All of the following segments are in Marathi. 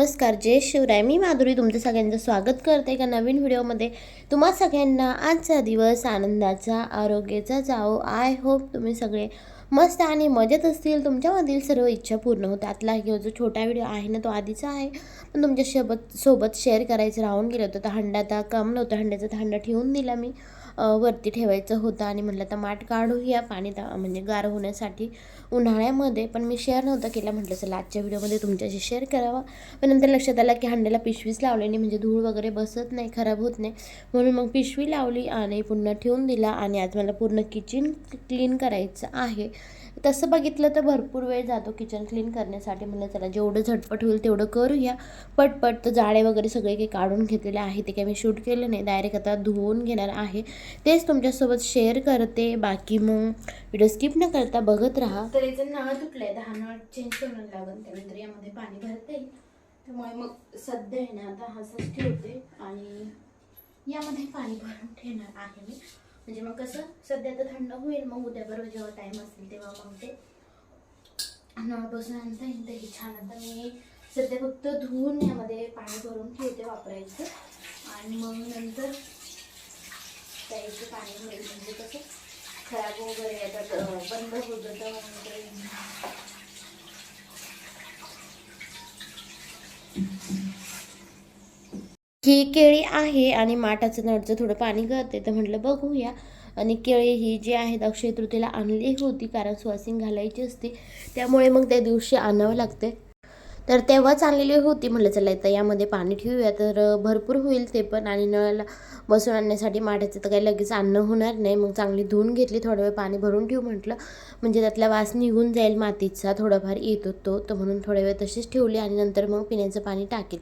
नमस्कार जय शिवराय. मी माधुरी तुमचं सगळ्यांचं स्वागत करते एका नवीन व्हिडिओमध्ये. तुम्हा सगळ्यांना आजचा दिवस आनंदाचा आरोग्याचा जाओ आय होप तुम्ही सगळे मस्त आणि मजेत असतील. तुमच्यामधील सर्व इच्छा पूर्ण होतात. आतला जो छोटा व्हिडिओ आहे ना तो आधीचा आहे. पण तुमच्यासोबत सोबत शेअर करायचं राहून गेलं होतं. तर हंडा आता कम नव्हतं हंड्याचा हंडा ठेवून दिला मी. वरती ठेवायचं होतं आणि म्हटलं आता माठ काढूया पाणी ता म्हणजे गार होण्यासाठी उन्हाळ्यामध्ये. पण मी शेअर नव्हता केला. म्हटलं चला आजच्या व्हिडिओमध्ये तुमच्याशी शेअर करावा. पण नंतर लक्षात आलं की हंड्याला पिशवीच लावलेली म्हणजे धूळ वगैरे बसत नाही खराब होत नाही. म्हणून मग पिशवी लावली आणि पुन्हा ठेवून दिला. आणि आज मला पूर्ण किचन क्लीन करायचं आहे. तसं बघितलं तर भरपूर वेळ जातो किचन क्लीन करण्यासाठी. म्हणलं चला जेवढं झटपट होईल तेवढं करूया. पटपट तर जाळे वगैरे सगळे काही काढून घेतलेले आहे ते काही मी शूट केलं नाही. डायरेक्ट आता धुवून घेणार आहे. तेच तुमच्यासोबत शेअर करते. बाकी मग व्हिडिओ स्किप न करता बघत राहा. तर याचं नळ तुटलं आहे दहा नळ चेंज करून लागेल त्यानंतर यामध्ये पाणी भरता येईल. त्यामुळे मग सध्या आहे ना आता हसच ठेवते आणि यामध्ये पाणी भरून ठेवणार आहे मी. म्हणजे मग कसं सध्या तर थंड होईल मग उद्या बरोबर जेव्हा टाईम असेल तेव्हा मग ते नळ बसून आणता येईल तर हे छान आता मी सध्या फक्त धुवून यामध्ये पाणी भरून ठेवते वापरायचं. आणि मग नंतर त्याचं पाणी होईल म्हणजे कसं खराब वगैरे आता बंद होतं तर मग नंतर ही केळी आहे आणि माठाचं नळचं थोडं पाणी गळते तर म्हटलं बघूया. आणि केळी ही जी आहेत अक्षय तृतीला आणली होती कारण सुवासिंग घालायची असते. त्यामुळे मग त्या दिवशी आणावं लागते तर तेव्हाच आणलेली होती म्हटलं चला तर यामध्ये पाणी ठेवूया. तर भरपूर होईल ते पण आणि नळाला बसून आणण्यासाठी माठाचं तर काही लगेच आणणं होणार नाही. मग चांगली धुवून घेतली थोडा वेळ पाणी भरून ठेवू म्हटलं. म्हणजे त्यातला वास निघून जाईल मातीचा थोडाफार येत होतो तर म्हणून थोड्या वेळ तशीच ठेवली आणि नंतर मग पिण्याचं पाणी टाकेल.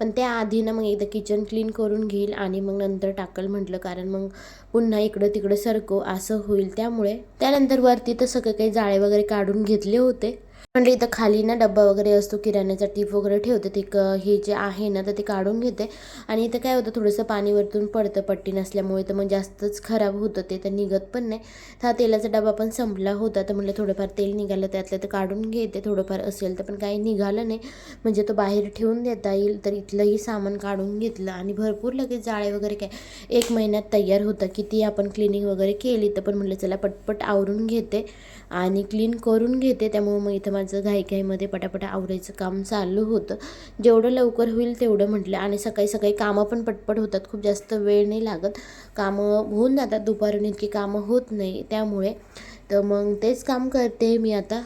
पण त्याआधी ना मग एकदा किचन क्लीन करून घेईल आणि मग नंतर टाकल म्हटलं कारण मग पुन्हा इकडं तिकडं सरको असं होईल त्यामुळे. त्यानंतर वरती तर सगळं काही जाळे वगैरे काढून घेतले होते. म्हणजे इथं खाली ना डब्बा वगैरे असतो किराण्याचा टीप वगैरे ठेवते ते क हे जे आहे ना तर ते काढून घेते. आणि इथं काय होतं थोडंसं पाणी वरतून पडतं पट्टी नसल्यामुळे तर मग जास्तच खराब होतं ते तर निघत पण नाही. तर हा तेलाचा डबा पण संपला होता तर म्हटलं थोडंफार तेल निघालं त्यातलं तर काढून घेते थोडंफार असेल तर पण काही निघालं नाही. म्हणजे तो बाहेर ठेवून देता येईल तर इथलंही सामान काढून घेतलं. आणि भरपूर लगेच जाळे वगैरे काय एक महिन्यात तयार होतं किती आपण क्लिनिंग वगैरे केली तर पण म्हटलं चला पटपट आवरून घेते. आणि क्लीन करून घेते त्यामुळे मग इथं माझं घाईघाईमध्ये पटापटा आवरायचं काम चालू होतं. जेवढं लवकर होईल तेवढं म्हटलं. आणि सकाळी सकाळी कामं पण पटपट होतात. खूप जास्त वेळ नाही लागत. कामं होऊन जातात. दुपारून इतकी कामं होत नाही. त्यामुळे तर मग तेच काम करते मी आता.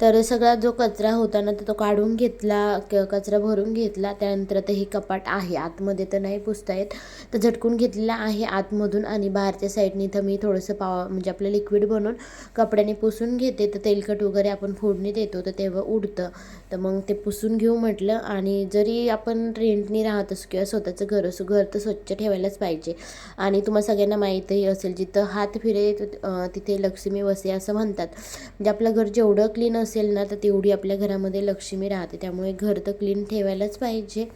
तर सगळा जो कचरा होता ना तर तो काढून घेतला क कचरा भरून घेतला त्यानंतर आता हे कपाट आहे आतमध्ये तर नाही पुसता येत. तर झटकून घेतलेला आहे आतमधून आणि बाहेरच्या साईडने इथं मी थोडंसं पाव म्हणजे आपलं लिक्विड बनवून कपड्याने पुसून घेते. तर तेलकट वगैरे आपण फोडणी देतो तर तेव्हा उडतं. तर मग ते पुसून घेऊ म्हटलं आणि जरी आपण रेंटनी राहत असू किंवा स्वतःचं घर असू घर तर स्वच्छ ठेवायलाच पाहिजे. आणि तुम्हाला सगळ्यांना माहीतही असेल जिथं हात फिरे तिथे लक्ष्मी वसे असं म्हणतात. म्हणजे आपलं घर जेवढं क्लीन असतं असेल ना तर तेवढी आपल्या घरामध्ये लक्ष्मी राहते. त्यामुळे घर तर क्लीन ठेवायलाच पाहिजे.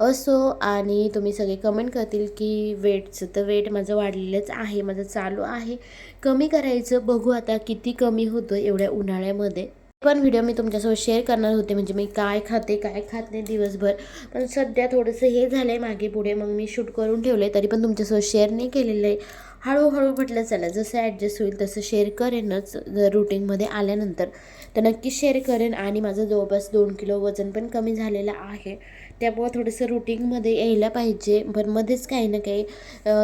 असो आणि तुम्ही सगळे कमेंट करतील की वेटचं तर वेट माझं वाढलेलंच आहे माझं चालू आहे. कमी करायचं बघू आता किती कमी होतं एवढ्या उन्हाळ्यामध्ये. पण व्हिडिओ मी तुमच्यासोबत शेअर करणार होते म्हणजे मी काय खाते काय खात नाही दिवसभर. पण सध्या थोडंसं हे झालं आहे मागे पुढे मग मी शूट करून ठेवलं आहे तरी पण तुमच्यासोबत शेअर नाही केलेलं आहे हळूहळू म्हटलं चला जसं ॲडजस्ट होईल तसं शेअर करेनच. जर रुटीनमध्ये आल्यानंतर तर नक्की शेअर करेन. आणि माझं जवळपास दोन किलो वजन पण कमी झालेलं आहे. त्यामुळं थोडंसं रुटीनमध्ये यायला पाहिजे. पण मध्येच काही ना काही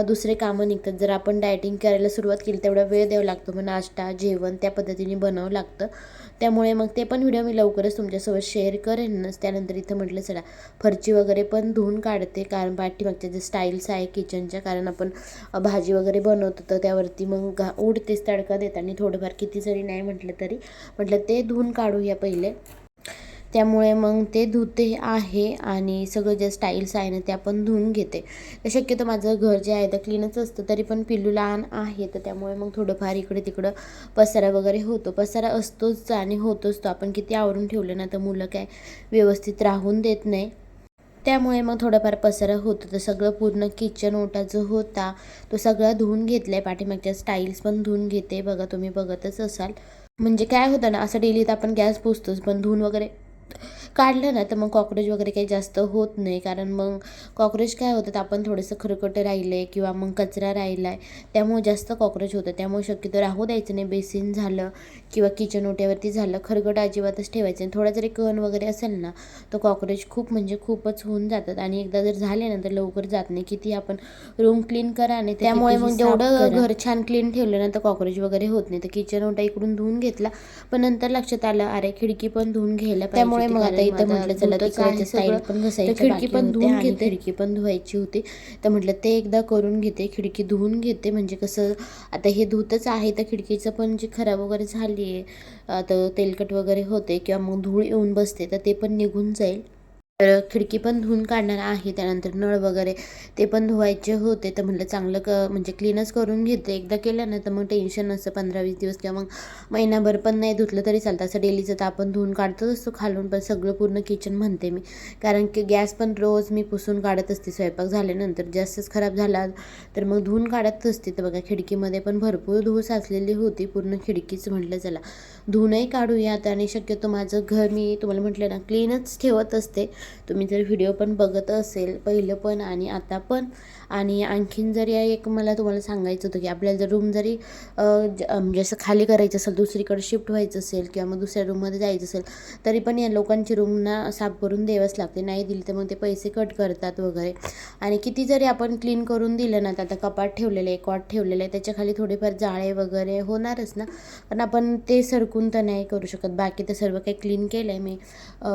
दुसरे कामं निघतात. जर आपण डायटिंग करायला सुरुवात केली तेवढा वेळ द्यावा लागतो. मग नाश्ता जेवण त्या पद्धतीने बनावं लागतं. त्यामुळे मग ते पण व्हिडिओ मी लवकरच तुमच्यासोबत शेअर करेनच त्यानंतर इथं म्हटलं चला फरची वगैरे पण धुवून काढते. कारण पाठीमागच्या जे स्टाईल्स आहे किचनच्या कारण आपण भाजी वगैरे बनवतो तर त्यावरती मग घा उडतेच तडका देताना थोडंफार किती जरी नाही म्हटलं तरी म्हटलं ते धुवून काढूया पहिले. त्यामुळे मग ते धुते आहे आणि सगळं ज्या स्टाईल्स आहे ना त्या पण धुवून घेते. तर शक्यतो माझं घर जे आहे तर क्लीनच असतं तरी पण पिल्लू लहान आहे तर त्यामुळे मग थोडंफार इकडे तिकडं पसारा वगैरे होतो. पसारा असतोच आणि होतोच तो. आपण किती आवरून ठेवलं ना तर मुलं काय व्यवस्थित राहून देत नाही. त्यामुळे मग थोडाफार पसारा होतो. तर सगळं पूर्ण किचन ओटा जो होता तो सगळा धुवून घेतला आहे पाठीमागच्या स्टाईल्स पण धुवून घेते. बघा तुम्ही बघतच असाल. म्हणजे काय होतं ना असं डेली तर आपण गॅस पुसतोच पण धुवून वगैरे काढलं ना तर मग कॉक्रोच वगैरे काही जास्त होत नाही. कारण मग कॉक्रोच काय होतात आपण थोडंसं खरकटं राहिलं आहे किंवा मग कचरा राहिला आहे त्यामुळे जास्त कॉक्रोच होतं. त्यामुळे शक्यतो राहू द्यायचं नाही बेसिन झालं किंवा किचन ओट्यावरती झालं खरकट अजिबातच ठेवायचं नाही. थोडा जरी कण वगैरे असेल ना तर कॉक्रोच खूप म्हणजे खूपच होऊन जातात. आणि एकदा जर झाले ना तर लवकर जात नाही. किती आपण रूम क्लीन करा आणि त्यामुळे मग जेवढं घर छान क्लीन ठेवलं ना तर कॉक्रोच वगैरे होत नाही. तर किचन ओटा इकडून धुवून घेतला पण नंतर लक्षात आलं अरे खिडकी पण धुवून घ्यायला पाहिजे. त्यामुळे मग आता इथं म्हटलं चला धुतंच तिकडचं आहे style सगळं. पण तर घसायच्या खिडकी पण धुवून घेते. खिडकी पण धुवायची होती. तर म्हटलं ते एकदा करून घेते खिडकी धुवून घेते. म्हणजे कसं आता हे धुतच आहे तर खिडकीचं पण जी खराब वगैरे झाली आहे आता तेलकट वगैरे होते किंवा मग धूळ येऊन बसते तर ते पण निघून जाईल. तर खिडकी पण धुवून काढणार आहे त्यानंतर नळ वगैरे ते पण धुवायचे होते. तर म्हटलं चांगलं क म्हणजे क्लीनच करून घेते. एकदा केलं ना तर मग टेन्शन नसतं. पंधरा वीस दिवस किंवा मग महिनाभर पण नाही धुतलं तरी चालतं. असं डेलीचं तर आपण धुवून काढतच असतो खालून पण सगळं पूर्ण किचन म्हणते मी. कारण की गॅस पण रोज मी पुसून काढत असते. स्वयंपाक झाल्यानंतर जास्तच खराब झाला तर मग धुवून काढत असते. तर बघा खिडकीमध्ये पण भरपूर धूळ साचलेली होती. पूर्ण खिडकीच म्हटलं चला धुवूनही काढूयात. आणि शक्यतो माझं घर मी तुम्हाला म्हटलं ना क्लीनच ठेवत असते. तुम्ही जर व्हिडिओ पण बघत असेल पहिलं पण आणि आता पण. आणि आणखीन जर या एक मला तुम्हाला सांगायचं होतं की आपल्याला जर रूम जरी ज- म्हणजे असं खाली करायचं असेल दुसरीकडे शिफ्ट व्हायचं असेल किंवा मग दुसऱ्या रूममध्ये जायचं असेल तरी पण या लोकांची रूमना साफ करून द्यावंच लागते. नाही दिली तर मग ते पैसे कट करतात वगैरे. आणि किती जरी आपण क्लीन करून दिलं ना तर आता कपाट ठेवलेलं आहे कॉट ठेवलेलं आहे त्याच्याखाली थोडेफार जाळे वगैरे होणारच ना. पण आपण ते सरकून तर नाही करू शकत. बाकी तर सर्व काही क्लीन केलं आहे मी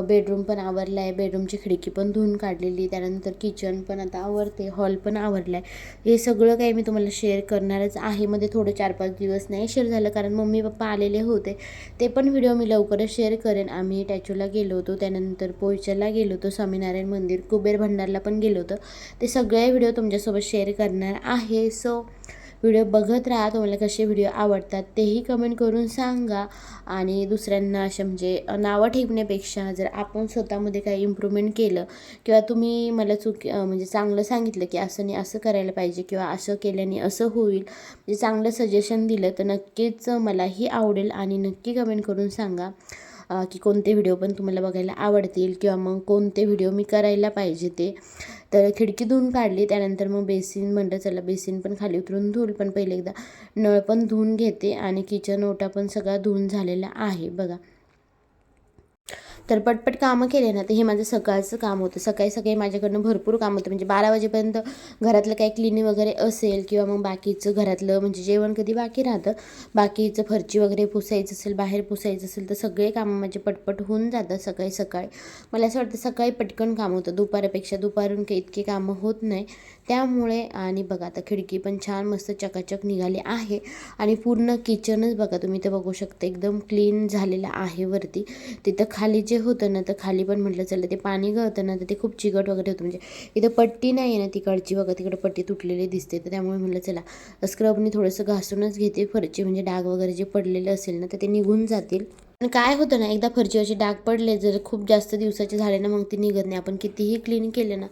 बेडरूम पण आवरला आहे बेडरूम बेडरूमची खिडकी पण धुवून काढलेली त्यानंतर किचन पण आता आवरते हॉल पण आवरला आहे हे सगळं काही मी तुम्हाला शेअर करणारच आहे. मध्ये थोडं चार पाच दिवस नाही शेअर झालं कारण मम्मी पप्पा आलेले होते. ते पण व्हिडिओ मी लवकरच शेअर करेन. आम्ही टॅचूला गेलो होतो त्यानंतर पोयच्याला गेलो होतो स्वामीनारायण मंदिर कुबेर भंडारला पण गेलो होतो. ते सगळे व्हिडिओ तुमच्यासोबत शेअर करणार आहे. सो व्हिडिओ बघत राहा. तुम्हाला कसे व्हिडिओ आवडतात तेही कमेंट करून सांगा. आणि दुसऱ्यांना असे म्हणजे नावं ठेवण्यापेक्षा जर आपण स्वतःमध्ये काही इम्प्रूव्हमेंट केलं किंवा तुम्ही मला चुक म्हणजे चांगलं सांगितलं की असं नाही असं करायला पाहिजे किंवा असं केल्याने असं होईल म्हणजे चांगलं सजेशन दिलं तर नक्कीच मलाही आवडेल आणि नक्की कमेंट करून सांगा. की कोणते व्हिडिओ पण तुम्हाला बघायला आवडतील किंवा मग कोणते व्हिडिओ मी करायला पाहिजे ते. तर खिडकी धुवून काढली त्यानंतर मग बेसिन म्हणलं चला बेसिन पण खाली उतरून धुल पण पहिले एकदा नळ पण धुवून घेते आणि किचन ओटा पण सगळा धुवून झालेला आहे बघा. तर पटपट कामं केले ना तर हे माझं सकाळचं काम होतं. सकाळी सकाळी माझ्याकडनं भरपूर काम होतं. म्हणजे बारा वाजेपर्यंत घरातलं काही क्लिनिंग वगैरे असेल किंवा मग बाकीचं घरातलं म्हणजे जेवण कधी बाकी राहतं बाकीचं फरची वगैरे पुसायचं असेल बाहेर पुसायचं असेल तर सगळे कामं माझे पटपट होऊन जातात सकाळी सकाळी. मला असं वाटतं सकाळी पटकन काम होतं. दुपारापेक्षा दुपारून काही इतके कामं होत नाही. त्यामुळे आणि बघा आता खिडकी पण छान मस्त चकाचक निघाली आहे. आणि पूर्ण किचनच बघा तुम्ही ते बघू शकता एकदम क्लीन झालेलं आहे वरती. तिथं खाली जे होतं ना तर खाली पण म्हटलं चला ते पाणी गळतं ना तर ते खूप चिकट वगैरे होतं. म्हणजे इथं पट्टी नाही आहे ना तिकडची बघा तिकडं पट्टी तुटलेली दिसते. तर त्यामुळे म्हटलं चला स्क्रबनी थोडंसं घासूनच घेते. फरची म्हणजे डाग वगैरे जे पडलेले असेल ना तर ते निघून जातील. पण काय होतं ना एकदा फरचीवरचे डाग पडले जर खूप जास्त दिवसाचे झाले ना मग ते निघत नाही. आपण कितीही क्लीन केले ना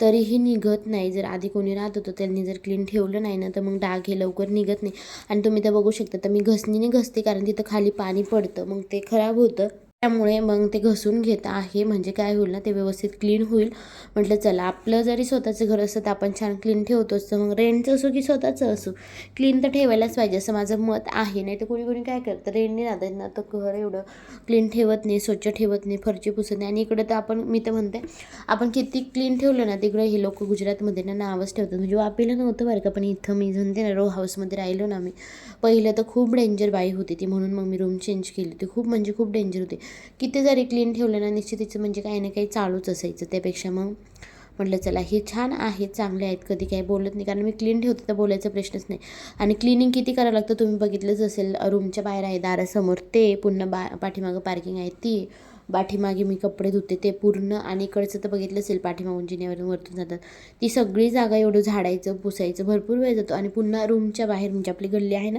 तरीही निघत नाही. जर आधी कोणी राहत होतं त्यांनी जर क्लीन ठेवलं नाही ना तर मग डाग हे लवकर निघत नाही. आणि तुम्ही त्या बघू शकता तर मी घसणीने घसते कारण तिथं खाली पाणी पडतं. मग ते खराब होतं. त्यामुळे मग ते घसून घेत आहे. म्हणजे काय होईल ना ते व्यवस्थित क्लीन होईल. म्हटलं चला आपलं जरी स्वतःचं घर असतं तर आपण छान क्लीन ठेवतोच. तर मग रेंटचं असो की स्वतःचं असो क्लीन तर ठेवायलाच पाहिजे असं माझं मत आहे. नाही तर कोणी कोणी काय करतं रेंटने राहतात ना तर घर एवढं क्लीन ठेवत नाही स्वच्छ ठेवत नाही फरची पुसत नाही. आणि इकडं तर आपण मी तर म्हणते आपण किती क्लीन ठेवलं ना तिकडं हे लोक गुजरातमध्ये ना नावच ठेवतात. म्हणजे वापरलं नव्हतं बरं का पण इथं मी म्हणते ना रो हाऊसमध्ये राहिलो ना मी पहिलं तर खूप डेंजर बाई होती ती. म्हणून मग मी रूम चेंज केली. होती खूप म्हणजे खूप डेंजर होती. किती जरी क्लीन ठेवलं ना निश्चित म्हणजे काही ना काही चालूच असायचं. त्यापेक्षा मग म्हटलं चला हे छान आहेत चांगले आहेत कधी काही बोलत नाही. कारण मी क्लीन ठेवते तर बोलायचा प्रश्नच नाही. आणि क्लिनिंग किती करावं लागतं तुम्ही बघितलंच असेल रूमच्या बाहेर आहे दारासमोर ते पुन्हा बा पाठीमागं पार्किंग आहे ती. पाठीमागे मी कपडे धुते ते पूर्ण आणि इकडचं तर बघितलं असेल पाठीमागून जिन्यावरून वरतून जातात. ती सगळी जागा एवढं झाडायचं पुसायचं भरपूर वेळ जातो आणि पुन्हा रूमच्या बाहेर म्हणजे आपली गल्ली आहे ना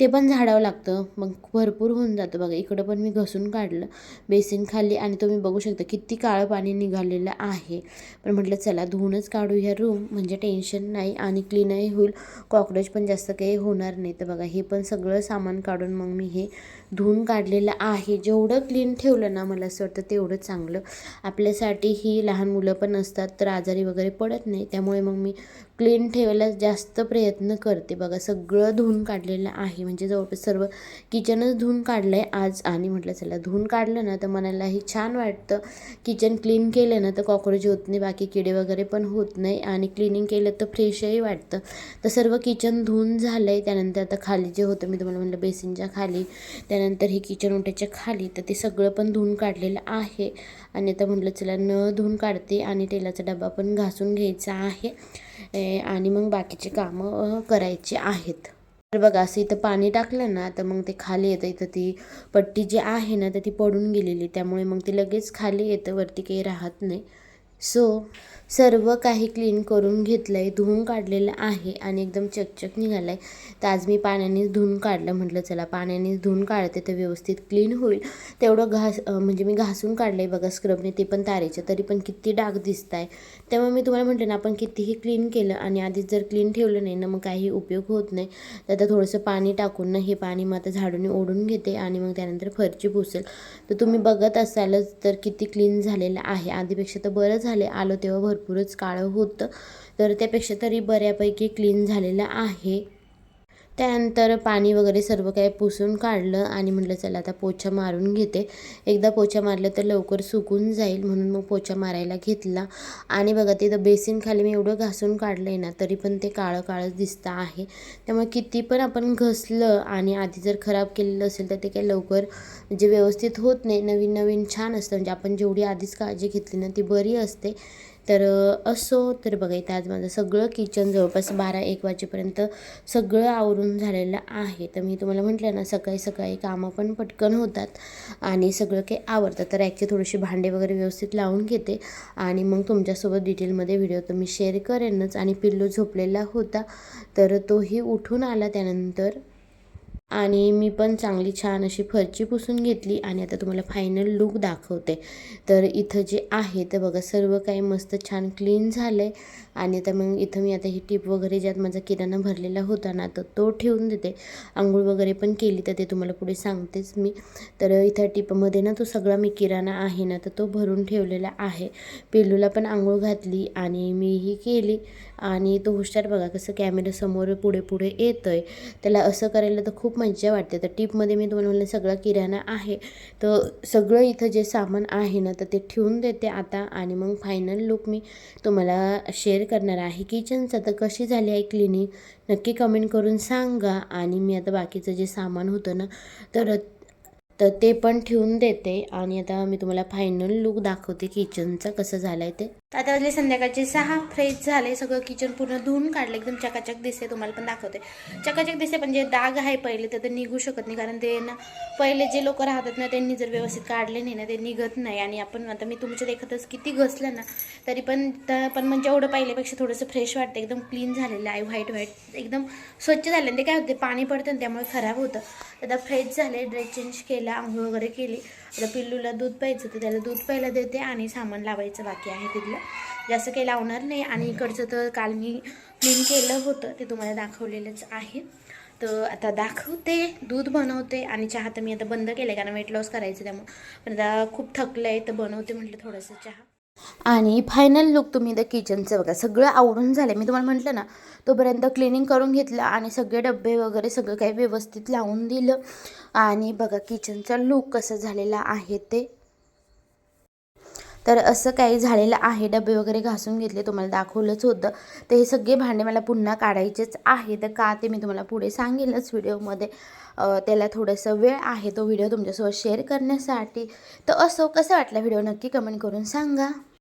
ते पण झाडावं लागतं. मग भरपूर होऊन जातं बघा. इकडं पण मी घसून काढलं बेसिन खाली आणि तुम्ही बघू शकता किती काळं पाणी निघालेलं आहे. पण म्हटलं चला धुवूनच काढू ह्या रूम म्हणजे टेन्शन नाही आणि क्लीनही होईल. कॉक्रोच पण जास्त काही होणार नाही. तर बघा हे पण सगळं सामान काढून मग मी हे धुवून काढलेलं आहे. जेवढं क्लीन ठेवलं ना मला असं वाटतं तेवढं चांगलं. आपल्यासाठी ही लहान मुलं पण असतात तर आजारी वगैरे पडत नाही. त्यामुळे मग मी क्लीन ठेवायला जास्त प्रयत्न करते. बघा सगळं धुवून काढलेलं आहे. म्हणजे जवळपास सर्व किचनच धुवून काढलं आहे आज. आणि म्हटलं चला धुवून काढलं ना तर मनालाही छान वाटतं. किचन क्लीन केलं ना तर कॉक्रोच होत नाही. बाकी किडे वगैरे पण होत नाही. आणि क्लिनिंग केलं तर फ्रेशही वाटतं. तर सर्व किचन धुवून झालं आहे त्यानंतर आता खाली जे होतं मी तुम्हाला म्हटलं बेसिनच्या खाली. त्यानंतर हे किचन ओट्याच्या खाली. तर ते सगळं पण धुवून काढलेलं आहे. आणि आता म्हटलं चला न धुवून काढते. आणि तेलाचा डबा पण घासून घ्यायचा आहे. आणि मग बाकीचे कामं करायचे आहेत. तर बघा असं इथं पाणी टाकलं ना तर मग ते खाली येतं. इथं ती पट्टी जी आहे ना तर ती पडून गेलेली. त्यामुळे मग ते लगेच खाली येतं वरती काही राहत नाही. सो सर्व काही क्लीन करून घेतलं आहे धुवून काढलेलं आहे आणि एकदम चकचक निघालं आहे तर आज मी पाण्यानेच धुवून काढलं. म्हटलं चला पाण्यानेच धुवून काढते तर व्यवस्थित क्लीन होईल. तेवढं घास म्हणजे मी घासून काढलं आहे बघा स्क्रबने ते पण तारेचं तरी पण किती डाग दिसत आहे तेव्हा मी तुम्हाला म्हटलं ना आपण कितीही क्लीन केलं आणि आधीच जर क्लीन ठेवलं नाही ना मग काही उपयोग होत नाही. तर आता थोडंसं पाणी टाकून ना हे पाणी मग आता झाडूने ओढून घेते आणि मग त्यानंतर फरची पुसेल. तर तुम्ही बघत असालच तर किती क्लीन झालेलं आहे. आधीपेक्षा तर बरं झाले आलो तेव्हा भरपूरच काळं होतं. तर त्यापेक्षा तरी बऱ्यापैकी क्लीन झालेलं आहे. त्यानंतर पाणी वगैरे सर्व काही पुसून काढलं आणि म्हटलं चला आता पोछा मारून घेते. एकदा पोछा मारलं तर लवकर सुकून जाईल म्हणून मग पोछा मारायला घेतला. आणि बघा तिथं बेसिन खाली मी एवढं घासून काढलं आहे ना तरी पण ते काळं काळं दिसतं आहे. त्यामुळे किती पण आपण घसलं आणि आधी जर खराब केलेलं असेल तर ते काही लवकर म्हणजे व्यवस्थित होत नाही. नवीन नवीन छान असतं. म्हणजे आपण जेवढी आधीच काळजी घेतली ना ती बरी असते. तर असो तर बघा इथं आज माझं सगळं किचन जवळपास बारा एक वाजेपर्यंत सगळं आवरून झालेलं आहे. तर मी तुम्हाला म्हटलं ना सकाळी सकाळी कामं पण पटकन होतात आणि सगळं काही आवडतं तर ॲक्च्युली थोडीशी भांडे वगैरे व्यवस्थित लावून घेते आणि मग तुमच्यासोबत डिटेलमध्ये व्हिडिओ तर मी शेअर करेनच. आणि पिल्लू झोपलेला होता तर तोही उठून आला त्यानंतर आणि मी पण चांगली छान अशी फरची पुसून घेतली आणि आता तुम्हाला फायनल लुक दाखवते. तर इथं जे आहे तर बघा सर्व काही मस्त छान क्लीन झालं आहे आणि आता मग इथं मी आता ही टीप वगैरे ज्यात माझा किराणा भरलेला होता ना तर तो ठेवून देते. आंघोळ वगैरे पण केली तर ते तुम्हाला पुढे सांगतेच मी. तर इथं टिपमध्ये ना तो सगळा मी किराणा आहे ना तर तो भरून ठेवलेला आहे. पेलूला पण आंघोळ घातली आणि मीही केली. आणि तो हुशार बघा कसं कॅमेऱ्यासमोर पुढे पुढे येतं आहे त्याला असं करायला तर खूप मजा वाटते. तर टिपमध्ये मी तुम्हाला म्हणलं सगळा किराणा आहे. तर सगळं इथं जे सामान आहे ना तर ते ठेवून देते आता आणि मग फायनल लुक मी तुम्हाला शेअर करणार आहे. किचनचं तर कशी झाली आहे क्लिनिंग नक्की कमेंट करून सांगा. आणि मी आता बाकीचं जे सामान होतं ना तर तर ते पण ठेवून देते. आणि आता मी तुम्हाला फायनल लुक दाखवते किचनचा कसं झालं आहे ते आता वाजले संध्याकाळचे सहा. फ्रेश झाले सगळं किचन पूर्ण धुवून काढलं. एकदम चकाचक दिसते तुम्हाला पण दाखवते. चकाचक दिसते पण जे दाग आहे पहिले तर ते निघू शकत नाही. कारण ते ना पहिले जे लोक राहतात ना त्यांनी जर व्यवस्थित काढले नाही ना ते निघत नाही. आणि आपण आता मी तुमच्या देखतच किती घसलं ना तरी पण तर पण म्हणजे एवढं पहिल्यापेक्षा थोडंसं फ्रेश वाटतं एकदम क्लीन झालेलं आहे. व्हाईट व्हाईट एकदम स्वच्छ झालं आणि ते काय होते पाणी पडतं ना त्यामुळे खराब होतं. आता फ्रेश झाले ड्रेस चेंज केला आंघोळ वगैरे केली. आता पिल्लूला दूध प्यायचं तर त्याला दूध प्यायला देते आणि सामान लावायचं बाकी आहे तिथलं. जास्त काही लावणार नाही आणि इकडचं तर काल मी क्लीन केलं होतं ते तुम्हाला दाखवलेलंच आहे. तर आता दाखवते दूध बनवते आणि चहा तर मी आता बंद केलं आहे कारण वेट लॉस करायचं त्यामुळं. पण आता खूप थकलं आहे तर बनवते म्हटलं थोडंसं चहा. आणि फायनल लुक तुम्ही द किचनचं बघा. सगळं आवरून झालं मी तुम्हाला म्हटलं ना तोपर्यंत क्लिनिंग करून घेतलं आणि सगळे डबे वगैरे सगळं काही व्यवस्थित लावून दिलं. आणि बघा किचनचा लुक कसं झालेला आहे ते. तर असं काही झालेलं आहे. डबे वगैरे घासून घेतले तुम्हाला दाखवलंच होतं. तर हे सगळे भांडे मला पुन्हा काढायचेच आहे तर का ते मी तुम्हाला पुढे सांगेलच व्हिडिओमध्ये. त्याला थोडंसं वेळ आहे तो व्हिडिओ तुमच्यासोबत शेअर करण्यासाठी. तर असो कसं वाटला व्हिडिओ? नक्की कमेंट करून सांगा.